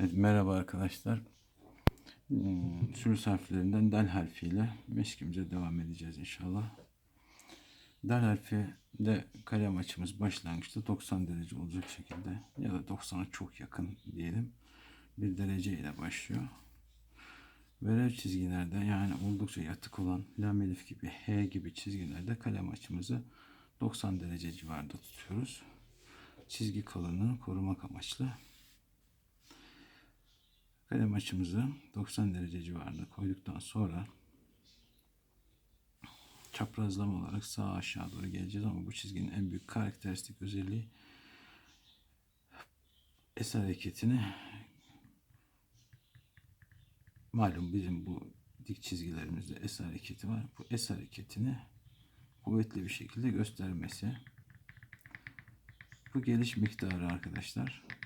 Evet, merhaba arkadaşlar. Hmm, Sürüs harflerinden del harfiyle meşkimize devam edeceğiz inşallah. Del harfi de kalem açımız başlangıçta 90 derece olacak şekilde ya da 90'a çok yakın diyelim bir derece ile başlıyor. Verev çizgilerde yani oldukça yatık olan lam elif gibi H gibi çizgilerde kalem açımızı 90 derece civarında tutuyoruz. Çizgi kalınlığını korumak amaçlı kalem açımızı 90 derece civarında koyduktan sonra çaprazlama olarak sağa aşağı doğru geleceğiz ama bu çizginin en büyük karakteristik özelliği eser hareketini malum bizim bu dik çizgilerimizde eser hareketi var. Bu eser hareketini kuvvetli bir şekilde göstermesi. Bu geliş miktarı arkadaşlar.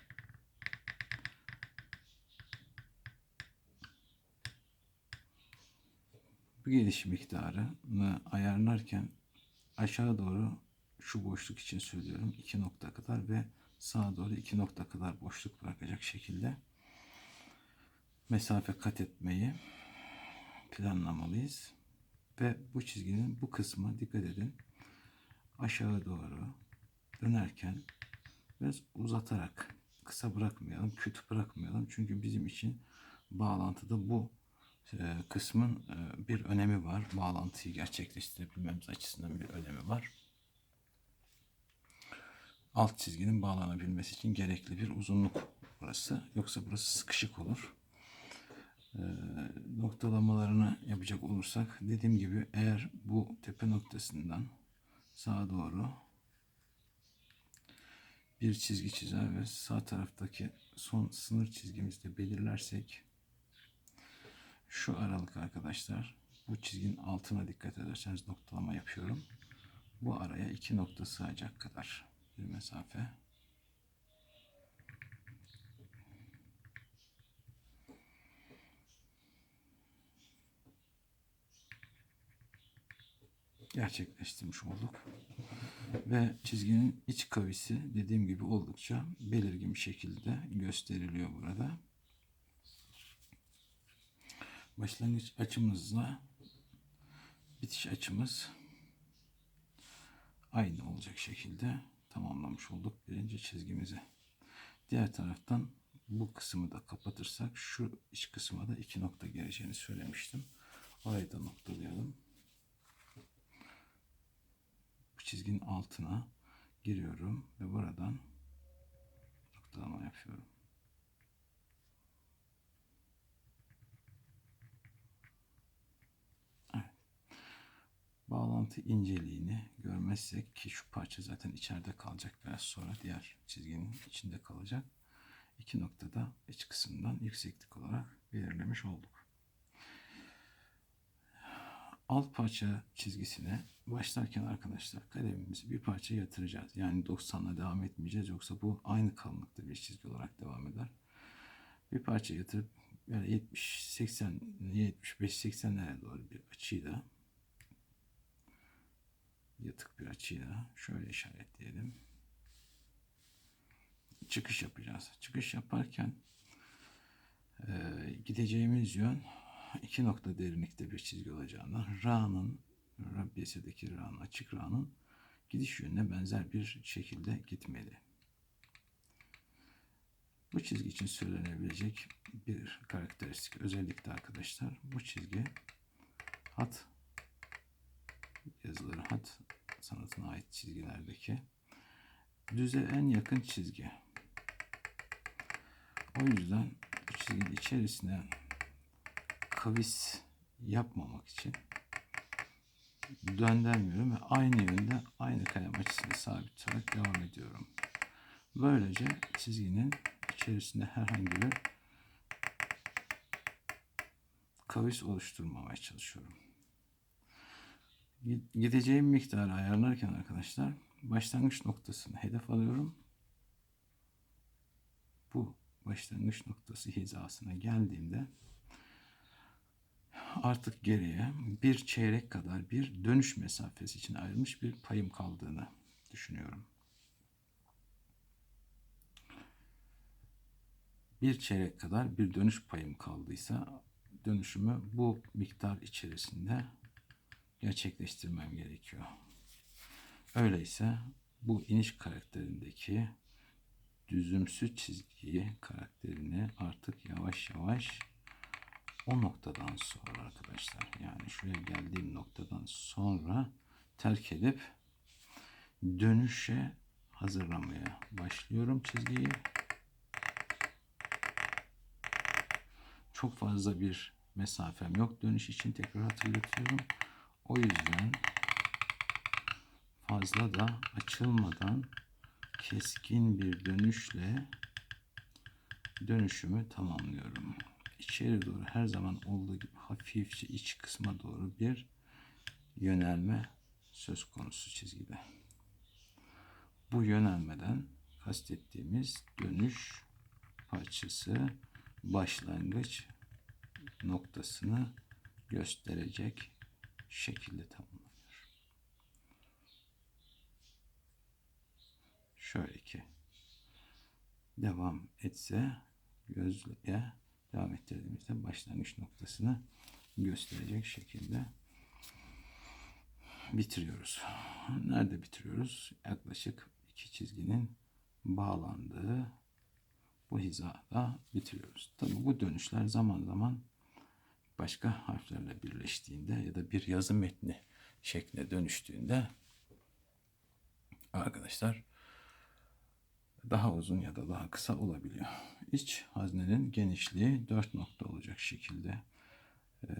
Bu geliş miktarını ayarlarken aşağı doğru şu boşluk için söylüyorum 2 nokta kadar ve sağa doğru 2 nokta kadar boşluk bırakacak şekilde mesafe kat etmeyi planlamalıyız. Ve bu çizginin bu kısmı dikkat edin aşağı doğru dönerken biraz uzatarak kısa bırakmayalım, kötü bırakmayalım. Çünkü bizim için bağlantıda bu kısmın e, bir önemi var. Bağlantıyı gerçekleştirebilmemiz açısından bir önemi var. Alt çizginin bağlanabilmesi için gerekli bir uzunluk burası. Yoksa burası sıkışık olur. E, noktalamalarını yapacak olursak dediğim gibi eğer bu tepe noktasından sağa doğru bir çizgi çizer ve sağ taraftaki son sınır çizgimizde belirlersek şu aralık arkadaşlar bu çizginin altına dikkat ederseniz noktalama yapıyorum. Bu araya iki nokta sığacak kadar bir mesafe. gerçekleştirmiş olduk. Ve çizginin iç kavisi dediğim gibi oldukça belirgin bir şekilde gösteriliyor burada. Başlangıç açımızla bitiş açımız aynı olacak şekilde tamamlamış olduk birinci çizgimizi. Diğer taraftan bu kısmı da kapatırsak şu iç kısma da iki nokta geleceğini söylemiştim. Orayı da noktalayalım. Bu çizginin altına giriyorum ve buradan noktalama yapıyorum. Bağlantı inceliğini görmezsek ki şu parça zaten içeride kalacak biraz sonra diğer çizginin içinde kalacak. İki noktada iç kısımdan yükseklik olarak belirlemiş olduk. Alt parça çizgisine başlarken arkadaşlar kalemimizi bir parça yatıracağız. Yani 90'la devam etmeyeceğiz yoksa bu aynı kalınlıkta bir çizgi olarak devam eder. Bir parça yatırıp böyle 70 80 75 80'lere doğru bir açıyla yatık bir açıyla şöyle işaretleyelim. Çıkış yapacağız. Çıkış yaparken e, gideceğimiz yön iki nokta derinlikte bir çizgi olacağından Ra'nın Rabbiyesi'deki Ra'nın açık Ra'nın gidiş yönüne benzer bir şekilde gitmeli. Bu çizgi için söylenebilecek bir karakteristik özellikle arkadaşlar bu çizgi hat yazıları hat sanatına ait çizgilerdeki düze en yakın çizgi. O yüzden bu çizginin içerisine kavis yapmamak için döndürmüyorum ve aynı yönde aynı kalem açısını sabit tutarak devam ediyorum. Böylece çizginin içerisinde herhangi bir kavis oluşturmamaya çalışıyorum gideceğim miktarı ayarlarken arkadaşlar başlangıç noktasını hedef alıyorum. Bu başlangıç noktası hizasına geldiğinde artık geriye bir çeyrek kadar bir dönüş mesafesi için ayrılmış bir payım kaldığını düşünüyorum. bir çeyrek kadar bir dönüş payım kaldıysa dönüşümü bu miktar içerisinde gerçekleştirmem gerekiyor. Öyleyse bu iniş karakterindeki düzümsü çizgiyi karakterini artık yavaş yavaş o noktadan sonra arkadaşlar yani şuraya geldiğim noktadan sonra terk edip dönüşe hazırlamaya başlıyorum çizgiyi. Çok fazla bir mesafem yok dönüş için tekrar hatırlatıyorum. O yüzden fazla da açılmadan keskin bir dönüşle dönüşümü tamamlıyorum. İçeri doğru her zaman olduğu gibi hafifçe iç kısma doğru bir yönelme söz konusu çizgide. Bu yönelmeden kastettiğimiz dönüş parçası başlangıç noktasını gösterecek şekilde tamamlanıyor. Şöyle ki devam etse gözle devam ettirdiğimizde başlangıç noktasını gösterecek şekilde bitiriyoruz. Nerede bitiriyoruz? Yaklaşık iki çizginin bağlandığı bu hizada bitiriyoruz. Tabi bu dönüşler zaman zaman başka harflerle birleştiğinde ya da bir yazı metni şekline dönüştüğünde arkadaşlar daha uzun ya da daha kısa olabiliyor. İç haznenin genişliği 4 nokta olacak şekilde e,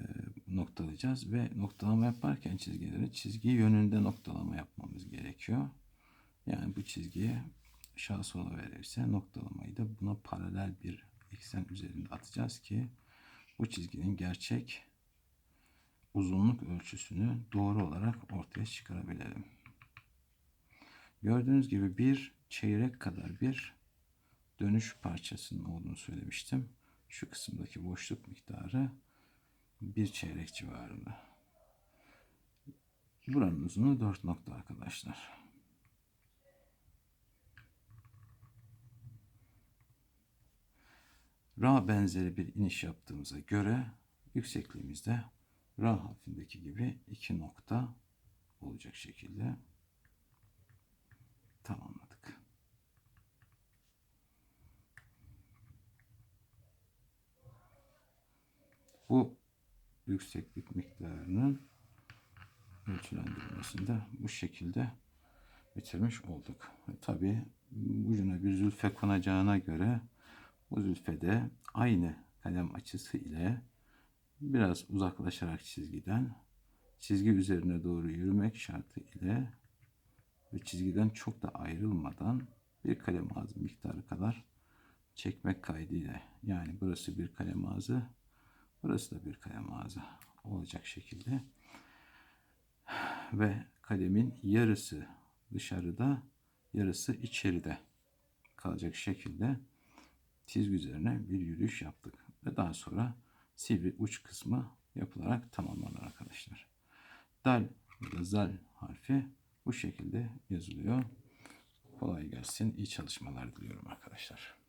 noktalayacağız ve noktalama yaparken çizgileri çizgi yönünde noktalama yapmamız gerekiyor. Yani bu çizgiye aşağı sola verirse noktalamayı da buna paralel bir eksen üzerinde atacağız ki bu çizginin gerçek uzunluk ölçüsünü doğru olarak ortaya çıkarabilelim. Gördüğünüz gibi bir çeyrek kadar bir dönüş parçasının olduğunu söylemiştim. Şu kısımdaki boşluk miktarı bir çeyrek civarında. Buranın uzunluğu 4 nokta arkadaşlar. Ra benzeri bir iniş yaptığımıza göre yüksekliğimizde Ra harfindeki gibi iki nokta olacak şekilde tamamladık. Bu yükseklik miktarının ölçülendirilmesinde bu şekilde bitirmiş olduk. Tabi ucuna bir zülfe konacağına göre bu zülfede aynı kalem açısı ile biraz uzaklaşarak çizgiden çizgi üzerine doğru yürümek şartı ile ve çizgiden çok da ayrılmadan bir kalem ağzı miktarı kadar çekmek kaydıyla yani burası bir kalem ağzı burası da bir kalem ağzı olacak şekilde. Ve kalemin yarısı dışarıda yarısı içeride kalacak şekilde çizgi üzerine bir yürüyüş yaptık. Ve daha sonra sivri uç kısmı yapılarak tamamlanır arkadaşlar. Dal ya harfi bu şekilde yazılıyor. Kolay gelsin. İyi çalışmalar diliyorum arkadaşlar.